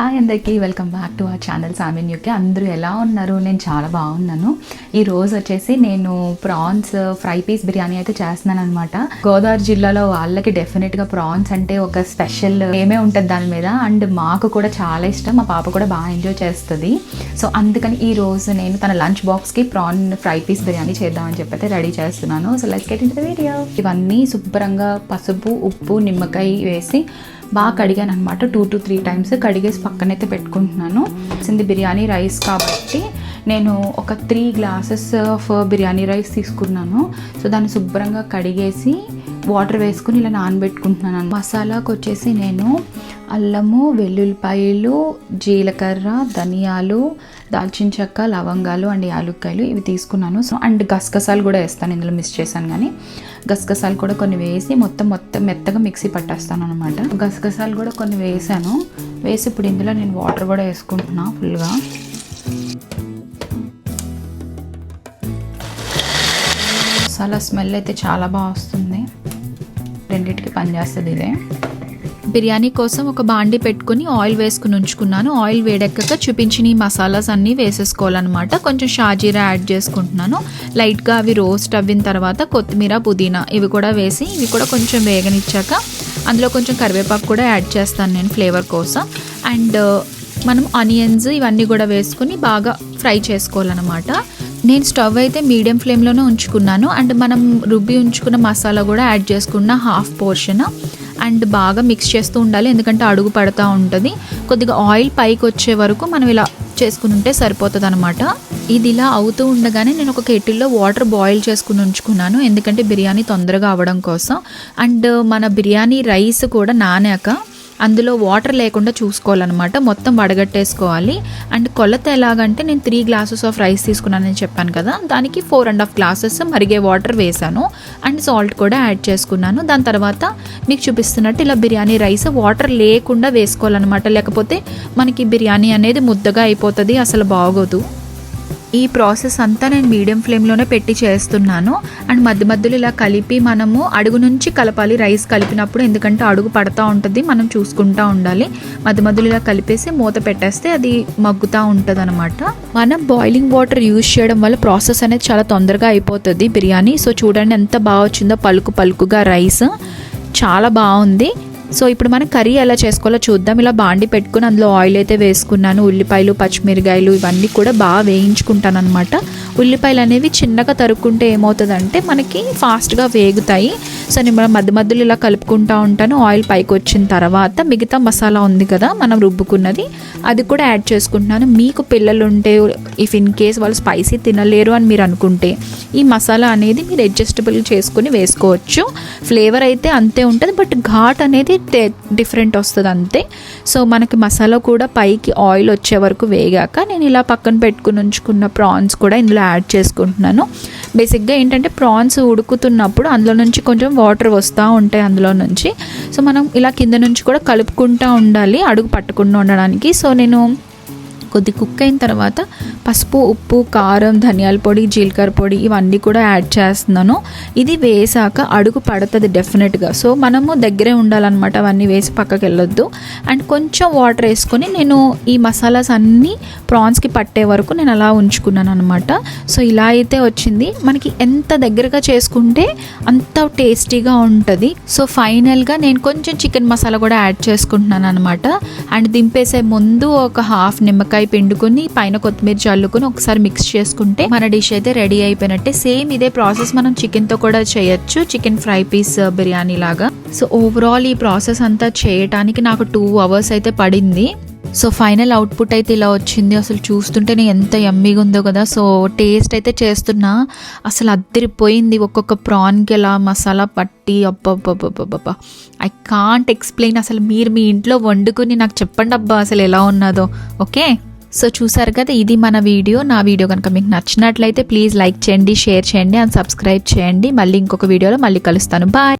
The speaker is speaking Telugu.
హాయ్ అందరికీ welcome back to our channel సామిన్ UK అందరూ ఎలా ఉన్నారు? నేను చాలా బాగున్నాను. ఈ రోజు వచ్చేసి నేను ప్రాన్స్ ఫ్రై పీస్ బిర్యానీ అయితే చేస్తున్నాను అనమాట గోదావరి జిల్లాలో వాళ్ళకి డెఫినెట్గా ప్రాన్స్ అంటే ఒక స్పెషల్ ఏమే ఉంటుంది దాని మీద. అండ్ మాకు కూడా చాలా ఇష్టం. మా పాప కూడా బాగా ఎంజాయ్ చేస్తుంది. సో అందుకని ఈ రోజు నేను తన లంచ్ బాక్స్కి ప్రాన్ ఫ్రై పీస్ బిర్యానీ చేద్దామని చెప్పి అయితే రెడీ చేస్తున్నాను so let's get in video ఇవన్నీ శుభ్రంగా పసుపు ఉప్పు నిమ్మకాయ వేసి బాగా కడిగాను అనమాట టూ టు త్రీ టైమ్స్ కడిగేసి పక్కనైతే పెట్టుకుంటున్నాను. సింది బిర్యానీ రైస్ కాబట్టి నేను ఒక three glasses of biryani rice తీసుకున్నాను. సో దాన్ని శుభ్రంగా కడిగేసి వాటర్ వేసుకుని ఇలా నానబెట్టుకుంటున్నాను. మసాలాకు వచ్చేసి నేను అల్లము వెల్లుల్లిపాయలు జీలకర్ర ధనియాలు దాల్చిన చెక్క లవంగాలు అండ్ యాలుక్కాయలు ఇవి తీసుకున్నాను. సో అండ్ గసగసాలు కూడా వేస్తాను. ఇందులో మిస్ చేశాను కానీ గసగసాలు కూడా కొన్ని వేసి మొత్తం మొత్తం మెత్తగా మిక్సీ పట్టేస్తాను అనమాట గసగసాలు కూడా కొన్ని వేసాను. వేసి ఇప్పుడు ఇందులో నేను వాటర్ కూడా వేసుకుంటున్నా ఫుల్గా. మసాలా స్మెల్ అయితే చాలా బాగా వస్తుంది. రెండింటికి పనిచేస్తుంది ఇదే. బిర్యానీ కోసం ఒక బాండి పెట్టుకుని ఆయిల్ వేసుకుని ఉంచుకున్నాను. ఆయిల్ వేడెక్కక చూపించిన ఈ మసాలాస్ అన్నీ వేసేసుకోవాలన్నమాట. కొంచెం షాజీరా యాడ్ చేసుకుంటున్నాను. లైట్గా అవి రోస్ట్ అవ్విన తర్వాత కొత్తిమీర పుదీనా ఇవి కూడా వేసి ఇవి కూడా కొంచెం వేగనిచ్చాక అందులో కొంచెం కరివేపాకు కూడా యాడ్ చేస్తాను నేను ఫ్లేవర్ కోసం. అండ్ uh, మనం ఆనియన్స్ ఇవన్నీ కూడా వేసుకుని బాగా ఫ్రై చేసుకోవాలన్నమాట. నేను స్టవ్ అయితే మీడియం ఫ్లేమ్లోనే ఉంచుకున్నాను. అండ్ మనం రుబ్బి ఉంచుకున్న మసాలా కూడా యాడ్ చేసుకున్న హాఫ్ పోర్షన్. అండ్ బాగా మిక్స్ చేస్తూ ఉండాలి. ఎందుకంటే అడుగు పడుతూ ఉంటుంది. కొద్దిగా ఆయిల్ పైకి వచ్చే వరకు మనం ఇలా చేసుకుని ఉంటే సరిపోతుంది అనమాట ఇది ఇలా అవుతూ ఉండగానే నేను ఒక కెటిల్లో వాటర్ బాయిల్ చేసుకుని ఉంచుకున్నాను. ఎందుకంటే బిర్యానీ తొందరగా అవ్వడం కోసం. అండ్ మన బిర్యానీ రైస్ కూడా నానాక అందులో వాటర్ లేకుండా చూసుకోవాలన్నమాట. మొత్తం వడగట్టేసుకోవాలి. అండ్ కొలత ఎలాగంటే నేను త్రీ గ్లాసెస్ ఆఫ్ రైస్ తీసుకున్నానని చెప్పాను కదా. దానికి ఫోర్ అండ్ హాఫ్ గ్లాసెస్ మరిగే వాటర్ వేసాను అండ్ సాల్ట్ కూడా యాడ్ చేసుకున్నాను. దాని తర్వాత మీకు చూపిస్తున్నట్టు ఇలా బిర్యానీ రైస్ వాటర్ లేకుండా వేసుకోవాలన్నమాట. లేకపోతే మనకి బిర్యానీ అనేది ముద్దగా అయిపోతుంది అసలు బాగోదు. ఈ ప్రాసెస్ అంతా నేను మీడియం ఫ్లేమ్లోనే పెట్టి చేస్తున్నాను. అండ్ మధ్య మధ్యలో ఇలా కలిపి మనము అడుగు నుంచి కలపాలి రైస్ కలిపినప్పుడు. ఎందుకంటే అడుగు పడతా ఉంటుంది మనం చూసుకుంటా ఉండాలి. మధ్య మధ్యలో ఇలా కలిపేసి మూత పెట్టేస్తే అది మగ్గుతూ ఉంటుంది అనమాట మనం బాయిలింగ్ వాటర్ యూజ్ చేయడం వల్ల ప్రాసెస్ అనేది చాలా తొందరగా అయిపోతుంది బిర్యానీ. సో చూడండి ఎంత బాగా వచ్చిందో పలుకు పలుకుగా రైస్. చాలా బాగుంది. సో ఇప్పుడు మనం కర్రీ ఎలా చేసుకోవాలో చూద్దాం. ఇలా బాండి పెట్టుకుని అందులో ఆయిల్ అయితే వేసుకున్నాను. ఉల్లిపాయలు పచ్చిమిరకాయలు ఇవన్నీ కూడా బాగా వేయించుకుంటాను అనమాట ఉల్లిపాయలు అనేవి చిన్నగా తరుక్కుంటే ఏమవుతుందంటే మనకి ఫాస్ట్గా వేగుతాయి. సో నేను మనం మధ్య మధ్యలో ఇలా కలుపుకుంటూ ఉంటాను. ఆయిల్ పైకి వచ్చిన తర్వాత మిగతా మసాలా ఉంది కదా మనం రుబ్బుకున్నది అది కూడా యాడ్ చేసుకుంటున్నాను. మీకు పిల్లలు ఉంటే ఇఫ్ ఇన్ కేస్ వాళ్ళు స్పైసీ తినలేరు అని మీరు అనుకుంటే ఈ మసాలా అనేది మీరు అడ్జస్టబుల్ చేసుకుని వేసుకోవచ్చు. ఫ్లేవర్ అయితే అంతే ఉంటుంది బట్ ఘాట్ అనేది డిఫరెంట్ వస్తుంది అంతే. సో మనకి మసాలా కూడా పైకి ఆయిల్ వచ్చే వరకు వేగాక నేను ఇలా పక్కన పెట్టుకుని ఉంచుకున్న ప్రాన్స్ కూడా ఇందులో యాడ్ చేసుకుంటున్నాను. బేసిక్గా ఏంటంటే ప్రాన్స్ ఉడుకుతున్నప్పుడు అందులో నుంచి కొంచెం వాటర్ వస్తూ ఉంటాయి అందులో నుంచి. సో మనం ఇలా కింద నుంచి కూడా కలుపుకుంటూ ఉండాలి అడుగు పట్టకుండా ఉండడానికి. సో నేను కొద్ది కుక్ అయిన తర్వాత పసుపు ఉప్పు కారం ధనియాల పొడి జీలకర్ర పొడి ఇవన్నీ కూడా యాడ్ చేస్తున్నాను. ఇది వేసాక అడుగు పడుతుంది డెఫినెట్గా. సో మనము దగ్గరే ఉండాలన్నమాట అవన్నీ వేసి పక్కకి వెళ్ళొద్దు. అండ్ కొంచెం వాటర్ వేసుకొని నేను ఈ మసాలాస్ అన్నీ ప్రాన్స్కి పట్టే వరకు నేను అలా ఉంచుకున్నాను అనమాట సో ఇలా అయితే వచ్చింది. మనకి ఎంత దగ్గరగా చేసుకుంటే అంత టేస్టీగా ఉంటుంది. సో ఫైనల్గా నేను కొంచెం చికెన్ మసాలా కూడా యాడ్ చేసుకుంటున్నాను అనమాట అండ్ దింపేసే ముందు ఒక హాఫ్ నిమ్మకాయ పిండుకొని పైన కొత్తిమీర చల్లుకొని ఒకసారి మిక్స్ చేసుకుంటే మన డిష్ అయితే రెడీ అయిపోయినట్టే. సేమ్ ఇదే ప్రాసెస్ మనం చికెన్తో కూడా చేయొచ్చు. చికెన్ ఫ్రై పీస్ బిర్యానీ లాగా. సో ఓవరాల్ ఈ ప్రాసెస్ అంతా చేయటానికి నాకు టూ అవర్స్ అయితే పడింది. సో ఫైనల్ అవుట్పుట్ అయితే ఇలా వచ్చింది. అసలు చూస్తుంటేనే ఎంత ఎమ్మీగా ఉందో కదా. సో టేస్ట్ అయితే చేస్తున్నా. అసలు అద్దరిపోయింది ఒక్కొక్క ప్రాన్కి ఎలా మసాలా పట్టి. అబ్బబ్బబ్బబ్బబ్బా ఐ కాంట్ ఎక్స్ప్లెయిన్ అసలు మీరు మీ ఇంట్లో వండుకుని నాకు చెప్పండి అబ్బా అసలు ఎలా ఉన్నదో. ఓకే సో చూసారు కదా ఇది మన వీడియో. నా వీడియో కనుక మీకు నచ్చినట్లయితే ప్లీజ్ లైక్ చేయండి షేర్ చేయండి అండ్ సబ్స్క్రైబ్ చేయండి. మళ్ళీ ఇంకొక వీడియోలో మళ్ళీ కలుస్తాను. బాయ్